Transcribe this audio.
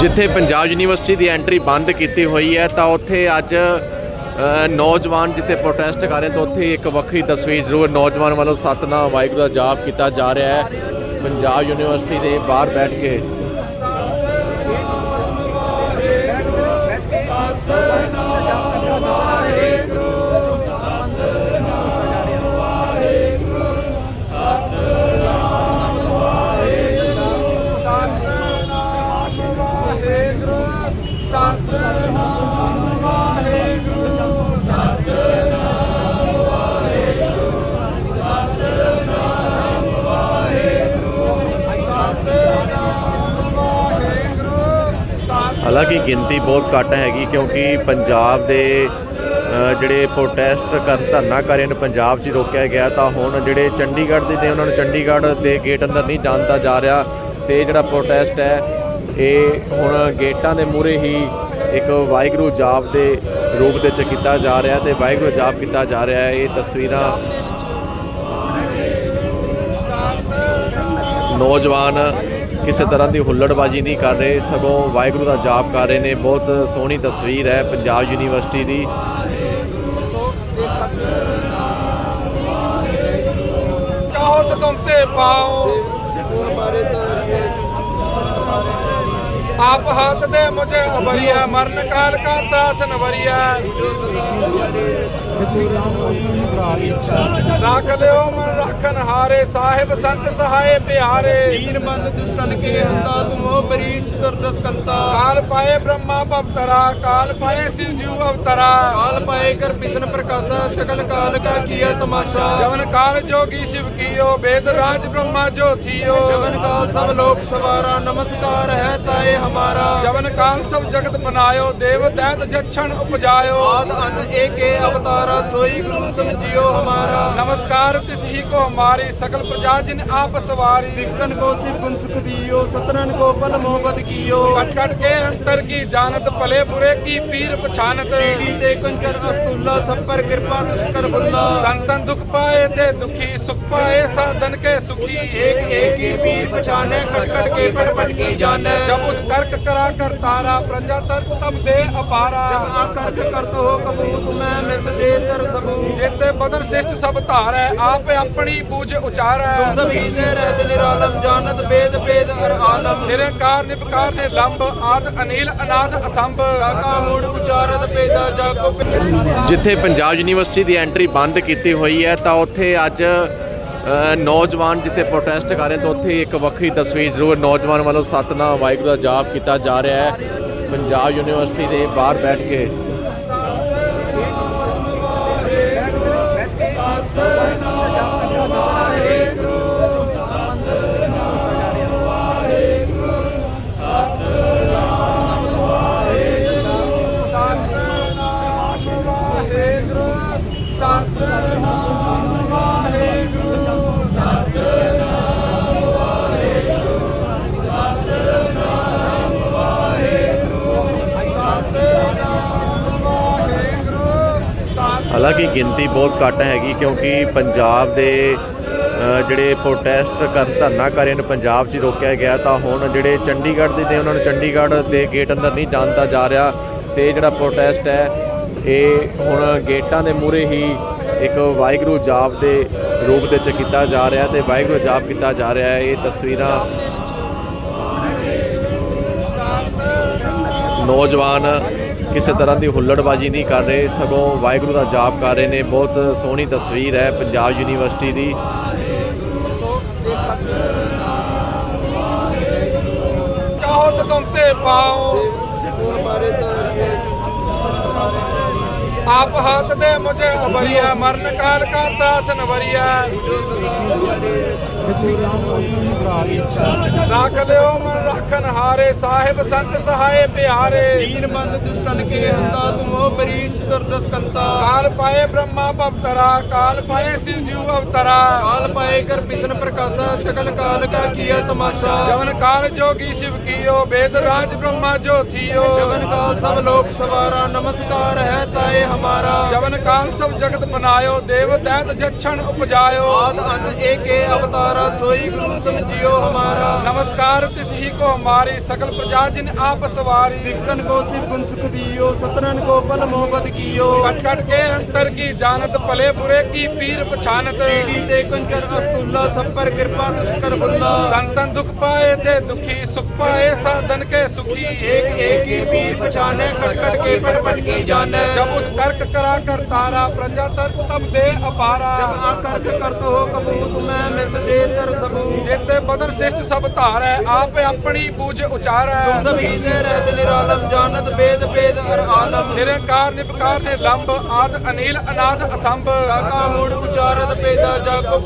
ਜਿੱਥੇ ਪੰਜਾਬ ਯੂਨੀਵਰਸਿਟੀ ਦੀ ਐਂਟਰੀ ਬੰਦ ਕੀਤੀ ਹੋਈ ਹੈ, ਤਾਂ ਉੱਥੇ ਅੱਜ ਨੌਜਵਾਨ ਜਿੱਥੇ ਪ੍ਰੋਟੈਸਟ ਕਰ ਰਹੇ ਤਾਂ ਉੱਥੇ ਇੱਕ ਵੱਖਰੀ ਤਸਵੀਰ ਜ਼ਰੂਰ ਨੌਜਵਾਨ ਵੱਲੋਂ ਸਤਨਾਮ ਵਾਹਿਗੁਰੂ ਦਾ ਜਾਪ ਕੀਤਾ ਜਾ ਰਿਹਾ ਹੈ। ਪੰਜਾਬ ਯੂਨੀਵਰਸਿਟੀ ਦੇ ਬਾਹਰ ਬੈਠ ਕੇ ਹਾਲਾਂਕਿ ਗਿਣਤੀ ਬਹੁਤ ਘੱਟ ਹੈਗੀ ਕਿਉਂਕਿ ਪੰਜਾਬ ਦੇ ਜਿਹੜੇ ਪ੍ਰੋਟੈਸਟ ਕਰ, ਧਰਨਾ ਕਰ ਪੰਜਾਬ 'ਚ ਰੋਕਿਆ ਗਿਆ ਤਾਂ ਹੁਣ ਜਿਹੜੇ ਚੰਡੀਗੜ੍ਹ ਦੇ ਨੇ, ਉਹਨਾਂ ਨੂੰ ਚੰਡੀਗੜ੍ਹ ਦੇ ਗੇਟ ਅੰਦਰ ਨਹੀਂ ਜਾਣਦਾ ਜਾ ਰਿਹਾ ਤੇ ਜਿਹੜਾ ਪ੍ਰੋਟੈਸਟ ਹੈ, ਇਹ ਹੁਣ ਗੇਟਾਂ ਦੇ ਮੂਹਰੇ ਹੀ ਇੱਕ ਵਾਹਿਗੁਰੂ ਜਾਪ ਦੇ ਰੂਪ ਦੇ ਚ ਕੀਤਾ ਜਾ ਰਿਹਾ ਤੇ ਵਾਹਿਗੁਰੂ ਜਾਪ ਕੀਤਾ ਜਾ ਰਿਹਾ ਹੈ, ਇਹ ਤਸਵੀਰਾਂ ਨੌਜਵਾਨ ਕਿਸੇ ਤਰ੍ਹਾਂ ਦੀ ਹੁੱਲੜਬਾਜੀ ਨਹੀਂ ਕਰ ਰਹੇ, ਸਗੋਂ ਵਾਹਿਗੁਰੂ ਦਾ ਜਾਪ ਕਰ ਰਹੇ ਨੇ। ਬਹੁਤ ਸੋਹਣੀ ਤਸਵੀਰ ਹੈ ਪੰਜਾਬ ਯੂਨੀਵਰਸਿਟੀ ਦੀ। ਚਾਹੋ ਸਤਮ ਤੇ ਪਾਓ। ਆਪ ਹੱਥ ਦੇ ਮੁਝੇ ਅਬਰੀਆ ਮਰਨ ਕਾਲ ਕਾ ਤਰਾਸ ਨਵਰੀਆ। ਰੱਖ ਲਿਓ ਮਨ ਰੱਖਨ ਹਾਰੇ ਸਾਹਿਬ ਸੰਤ ਸਹਾਏ ਪਿਆਰੇ। ਦੀਨ ਬੰਦ ਦੁਸ਼ਟਨ ਕੇ ਹੰਤਾ ਤੁਮੋ ਬਰੀਚ ਦਰਦਸ ਕੰਤਾ। ਕਾਲ ਪਾਏ ਬ੍ਰਹਮਾ ਭਵਤਰਾ ਕਾਲ ਪਾਏ ਸਿਵ ਜੂ ਅਵਤਰਾ। ਕਾਲ ਪਾਏ ਕਰ ਬਿਸ਼ਨ ਪ੍ਰਕਾਸ਼ਾ ਸਕਲ ਕਾਲ ਕਾ ਕੀਆ ਤਮਾਸ਼ਾ। ਜਵਨ ਕਾਲ ਜੋਗੀ ਸ਼ਿਵ ਕੀਓ ਵੇਦ ਰਾਜ ਬ੍ਰਹਮਾ ਜੋ ਥੀਓ ਜਵਨ ਕਾਲ ਸਭ ਲੋਕ ਸਵਾਰਾ ਨਮਸਕਾਰ ਹੈ ਤਾਏ ਹਮਾਰਾ। ਜਵਨ ਕਾਲ ਸਭ ਜਗਤ ਬਨਾਇਓ ਦੇਵ ਦੈਤ ਜਛਣ ਉਪਜਾਇਓ। ਆਦ ਅੰਤ ਏਕੇ ਅਵਤਾਰਾ हमारा सोई गुरु समझियो हमारा नमस्कार तिस ही को हमारी सकल प्रजा जिन आप सवारी सिफतन को सिर्फ गुण सुख दियो सतरन को पल मोहब्बत कियो कट कट के अंतर की जानत पले बुरे की पीर पछानत ते कंचर अस्तुल्ला सब पर कृपा कर बुल्ला संतन दुख पाए ते दुखी सुख पाए साधन के सुखी एक एक की पीर पहचाने कट कट के पट पट की जाने जब उत्कर्क करा कर तारा प्रजा तर्क तब दे अपारा जब आकर्क कर तो हो कबूत मैं मित दे ਬਦਤਰ ਸਮੂਹ ਜਿਤੇ ਬਦਨ ਸਿਸ਼ਟ ਸਭ ਧਾਰ ਹੈ ਆਪ ਆਪਣੀ ਬੂਝ ਉਚਾਰ ਹੈ। ਸਭੀ ਦੇ ਰਹਿਤ ਨਿਰਾਲਮ ਜਾਣਤ ਬੇਦ ਬੇਦ ਅਰ ਆਲਮ। ਨਿਰੰਕਾਰ ਨਿਪਕਾਰ ਨੇ ਲੰਬ ਆਦ ਅਨੀਲ ਅਨਾਦ ਅਸੰਭ। ਕਾਕਾ ਮੂੜ ਉਚਾਰਤ ਬੇਦਾ ਜਾਗੋ ਜਿੱਥੇ ਪੰਜਾਬ ਯੂਨੀਵਰਸਿਟੀ ਦੀ ਐਂਟਰੀ ਬੰਦ ਕੀਤੀ ਹੋਈ ਹੈ ਤਾਂ ਉੱਥੇ ਅੱਜ ਨੌਜਵਾਨ ਜਿੱਥੇ ਪ੍ਰੋਟੈਸਟ ਕਰ ਰਹੇ ਤਾਂ ਉੱਥੇ ਇੱਕ ਵੱਖਰੀ ਤਸਵੀਰ ਜ਼ਰੂਰ ਨੌਜਵਾਨ ਵੱਲੋਂ ਸਤਨਾ ਵਾਹਿਗੁਰੂ ਦਾ ਜਾਪ ਕੀਤਾ ਜਾ ਰਿਹਾ ਹੈ। ਪੰਜਾਬ ਯੂਨੀਵਰਸਿਟੀ ਦੇ ਬਾਹਰ ਬੈਠ ਕੇ ਹਾਲਾਂਕਿ ਗਿਣਤੀ ਬਹੁਤ ਘੱਟ ਹੈਗੀ ਕਿਉਂਕਿ ਪੰਜਾਬ ਦੇ ਜਿਹੜੇ ਪ੍ਰੋਟੈਸਟ ਕਰ ਧਰਨਾ ਕਰ ਪੰਜਾਬ 'ਚ ਰੋਕਿਆ ਗਿਆ ਤਾਂ ਹੁਣ ਜਿਹੜੇ ਚੰਡੀਗੜ੍ਹ ਦੇ ਨੇ, ਉਹਨਾਂ ਨੂੰ ਚੰਡੀਗੜ੍ਹ ਦੇ ਗੇਟ ਅੰਦਰ ਨਹੀਂ ਜਾਣਦਾ ਜਾ ਰਿਹਾ ਤੇ ਜਿਹੜਾ ਪ੍ਰੋਟੈਸਟ ਹੈ, ਇਹ ਹੁਣ ਗੇਟਾਂ ਦੇ ਮੂਹਰੇ ਹੀ ਇੱਕ ਵਾਹਿਗੁਰੂ ਜਾਪ ਦੇ ਰੂਪ ਦੇ ਚ ਕੀਤਾ ਜਾ ਰਿਹਾ ਤੇ ਵਾਹਿਗੁਰੂ ਜਾਪ ਕੀਤਾ ਜਾ ਰਿਹਾ ਹੈ। ਇਹ ਤਸਵੀਰਾਂ ਨੌਜਵਾਨ ਕਿਸੇ ਤਰ੍ਹਾਂ ਦੀ ਹੁੱਲੜਬਾਜੀ ਨਹੀਂ ਕਰ ਰਹੇ ਸਗੋਂ ਵਾਹਿਗੁਰੂ ਦਾ ਜਾਪ ਕਰ ਰਹੇ ਨੇ। ਬਹੁਤ ਸੋਹਣੀ ਤਸਵੀਰ ਹੈ ਪੰਜਾਬ ਯੂਨੀਵਰਸਿਟੀ ਦੀ। ਚਾਹੋ ਸਤਮ ਤੇ ਪਾਓ। ਆਪ ਹੱਥ ਦੇ ਮੁਝੇ ਅਬਰੀਆ ਮਰਨ ਕਾਲ ਕਾ ਤਰਾਸ ਨਵਰੀਆ। ਰੱਖ ਲਿਓ ਮਨ ਰੱਖਨ ਹਾਰੇ ਸਾਹਿਬ ਸੰਤ ਸਹਾਏ ਪਿਆਰੇ। ਦੀਨਬੰਦ ਦੁਸ਼ਟਨ ਕੇ ਹੰਤਾ ਤੁਮ ਹੋ ਬਰੀ ਤੁਰਦਸਕੰਤਾ ਕਾਲ ਪਾਏ ਬ੍ਰਹਮਾ ਭਵਤਰਾ ਕਾਲ ਪਾਏ ਸਿਵ ਜੀਵ ਅਵਤਰਾ। ਕਾਲ ਪਾਏ ਕਰ ਬਿਸ਼ਨ ਪ੍ਰਕਾਸ਼ਾ ਸਕਲ ਕਾਲ ਕਾ ਕੀਆ ਤਮਾਸ਼ਾ। ਜਵਨ ਕਾਲ ਜੋਗੀ ਸ਼ਿਵ ਕੀਓ ਬੇਦ ਰਾਜ ਬ੍ਰਹਮਾ ਜੋ ਥੀਓ ਜਵਨ ਕਾਲ ਖਾਲਸਾ ਲੋਕ ਸਵਾਰਾ ਨਮਸਕਾਰ ਹੈ ਤਾਏ ਹਮਾਰਾ। ਜਵਨ ਕਾਲ ਸਭ ਜਗਤ ਬਨਾਇਓ ਦੇਵ ਦੈਤ ਜਛਣ ਉਪਜਾਇਓ। ਆਦ ਅੰਤ ਏਕੇ ਅਵਤਾਰਾ ਸੋਈ ਗੁਰੂ ਸਮਝਿਓ ਹਮਾਰਾ। ਨਮਸਕਾਰ ਤਿਸ ਹੀ ਕੋ ਹਮਾਰੀ ਸਕਲ ਪ੍ਰਜਾ ਜਿਨ ਆਪ ਸਵਾਰੀ। ਸਿਕਨ ਕੋ ਸਿਵ ਗੁਣ ਸੁਖ ਦਿਓ ਸਤਰਨ ਕੋ ਪਲ ਮੋਹਬਤ ਕੀਓ। ਕਟ ਕਟ ਕੇ ਅੰਤਰ ਕੀ ਜਾਣਤ ਭਲੇ ਬੁਰੇ ਕੀ ਪੀਰ ਪਛਾਨਤ। ਢੀਡੀ ਤੇ ਕੰਚਰ ਅਸਤੁੱਲਾ ਸਭ ਪਰ ਕਿਰਪਾ ਤੁਸ ਬੁੱਲਾ। ਸੰਤਨ ਦੁਖ ਪਾਏ ਤੇ ਦੁਖੀ ਸੁਖ ਪਾਏ ਸਾਧਨ ਕੇ ਸੁਖੀ। ਏਕ ਏਕ ਕੀ ਪੀਰ ਪਛਾਨਤ। पछाने कट कट के पट पट की जाने जब उत्कर्क करा कर तारा प्रजा तर्क तब दे अपारा जब आकर्क करत हो कबूत मैं मित दे तर सबूत जेते बदन श्रेष्ठ सब धार है आप अपनी बूझ उचार है सभी दे रहत निरालम जानत वेद वेद और आलम निरंकार निपकार ने लंब आद अनिल अनाद असंभ काका मूड उचारत पेदा जाको